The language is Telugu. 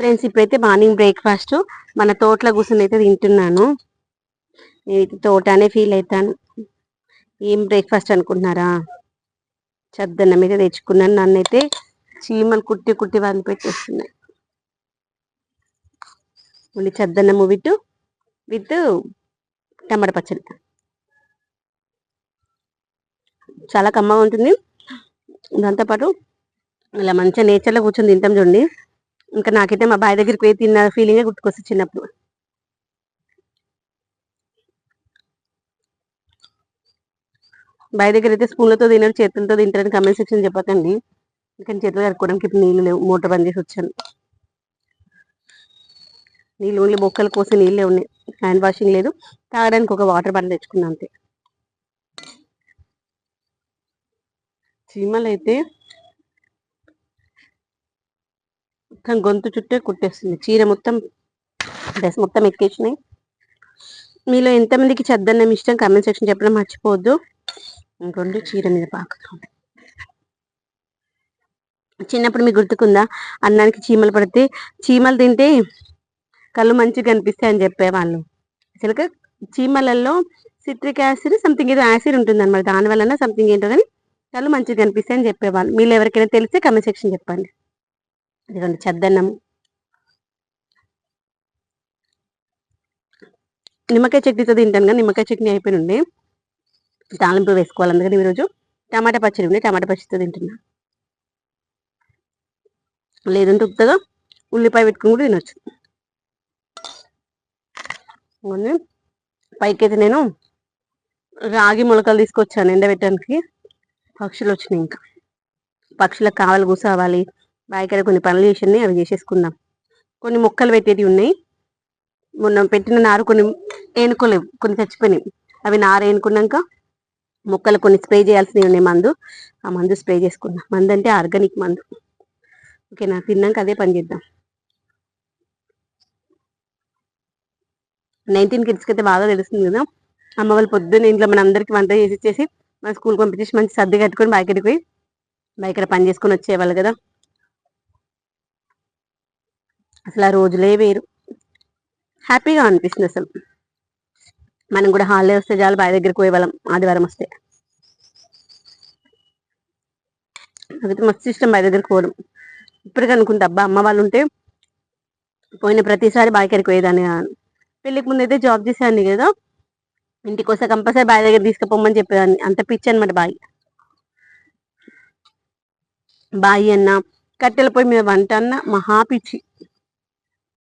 ఫ్రెండ్స్ ఇప్పుడైతే మార్నింగ్ బ్రేక్ఫాస్ట్. మన తోటలో కూర్చొని అయితే తింటున్నాను. నేనైతే తోటనే ఫీల్ అవుతాను. ఏం బ్రేక్ఫాస్ట్ అనుకుంటున్నారా? చద్దన్నం అయితే తెచ్చుకున్నాను. నన్నైతే చీమలు కుట్టి కుట్టి వాళ్ళు పెట్టేస్తున్నాయి మళ్ళీ చద్దన్నము విత్ విత్ టమాటా పచ్చడి. చాలా కమ్మగా ఉంటుంది. దాంతోపాటు ఇలా మంచిగా నేచర్లో కూర్చొని తింటాం చూడండి. ఇంకా నాకైతే మా బాయ్ దగ్గరికి పోయి తిన్న ఫీలింగే గుర్తుకొస్తుంది చిన్నప్పుడు. బాయ్ దగ్గర అయితే స్పూన్లతో తినరు చేతులతో తింటారని కమెంట్ సెక్షన్ చెప్పకండి. కానీ చేతులు కడుక్కోవడానికి ఇప్పుడు నీళ్ళు లేవు మోటార్ బంద్ చేసి వచ్చాను. నీళ్ళు ఓన్లీ మొక్కల కోసం నీళ్ళే ఉన్నాయి. హ్యాండ్ వాషింగ్ లేదు. తాగడానికి ఒక వాటర్ బాటిల్ తెచ్చుకున్నాను అంతే. చీమలు అయితే మొత్తం గొంతు చుట్టే కుట్టేస్తుంది. చీర మొత్తం డ్రెస్ మొత్తం ఎక్కేసినాయి. మీలో ఎంతమందికి చద్దన్నం ఇష్టం? కామెంట్ సెక్షన్ చెప్పడం మర్చిపోవద్దు. ఇంకొండి చీర మీద పాకుతుంది చిన్నప్పుడు మీకు గుర్తుకుందా? అన్నానికి చీమలు పడితే చీమలు తింటే కళ్ళు మంచిగా కనిపిస్తాయి అని చెప్పేవాళ్ళు. అసలు చీమలలో సిట్రిక్ యాసిడ్ సంథింగ్ ఏదో యాసిడ్ ఉంటుంది అనమాట దాని వలన సంథింగ్ ఏంటో కానీ కళ్ళు మంచిగా కనిపిస్తాయి అని చెప్పేవాళ్ళు. మీరు ఎవరికైనా తెలిస్తే కమెంట్ సెక్షన్ చెప్పండి. ఇదిగోండి చద్దన్నం. నిమ్మకాయ చట్నీతో తింటాను కానీ నిమ్మకాయ చట్నీ అయిపోయి ఉండే తాలింపు వేసుకోవాలి. అందుకని ఈరోజు టమాటా పచ్చడి ఉండి టమాటా పచ్చడితో తింటున్నా. లేదంటే ఉత్తగా ఉల్లిపాయ పెట్టుకుని కూడా తినొచ్చు. పైకైతే నేను రాగి మొలకలు తీసుకొచ్చాను ఎండబెట్టడానికి. పక్షులు వచ్చినాయి ఇంకా. పక్షులకు కావాలి కూసావాలి బాయికాడ కొన్ని పనులు చేసి అవి చేసేసుకుందాం. కొన్ని మొక్కలు పెట్టేవి ఉన్నాయి. మొన్న పెట్టిన నారు కొన్ని ఏనుకోలేవు కొన్ని చచ్చిపోయినాయి. అవి నారు ఏనుకున్నాక మొక్కలు కొన్ని స్ప్రే చేయాల్సినవి ఉన్నాయి మందు. ఆ మందు స్ప్రే చేసుకుందాం. మందు అంటే ఆర్గానిక్ మందు. ఓకేనా? తిన్నాక అదే పని చేద్దాం. నైన్టీన్ కిడ్స్కి అయితే బాగా తెలుస్తుంది కదా. అమ్మ వాళ్ళు పొద్దున్న ఇంట్లో మన అందరికీ వంట చేసి ఇచ్చేసి మన స్కూల్ పంపించేసి మంచి సర్ది కట్టుకొని బయటకి పోయి బయట పని చేసుకొని వచ్చేవాళ్ళు కదా. అసలు ఆ రోజులే వేరు. హ్యాపీగా అనిపిస్తుంది అసలు. మనం కూడా హాలిడే వస్తే చాలు బాయ్ దగ్గరికి పోయేవాళ్ళం ఆదివారం వస్తే. నాకైతే మస్తు ఇష్టం బావి దగ్గరికి పోవడం. ఇప్పటికీ అనుకుంటా అబ్బా అమ్మ వాళ్ళు ఉంటే పోయిన ప్రతిసారి బాయ్ దగ్గరికి పోయేదాన్ని అని. పెళ్ళికి ముందు అయితే జాబ్ చేసేదాన్ని కదా. ఇంటికి వస్తే కంపల్సరీ బాయ్ దగ్గర తీసుకుపోమని చెప్పేదాన్ని. అంత పిచ్చి అనమాట బాయ్ బాయి అన్న కట్టెల పొయ్యి మీద వంట అన్న మహా పిచ్చి.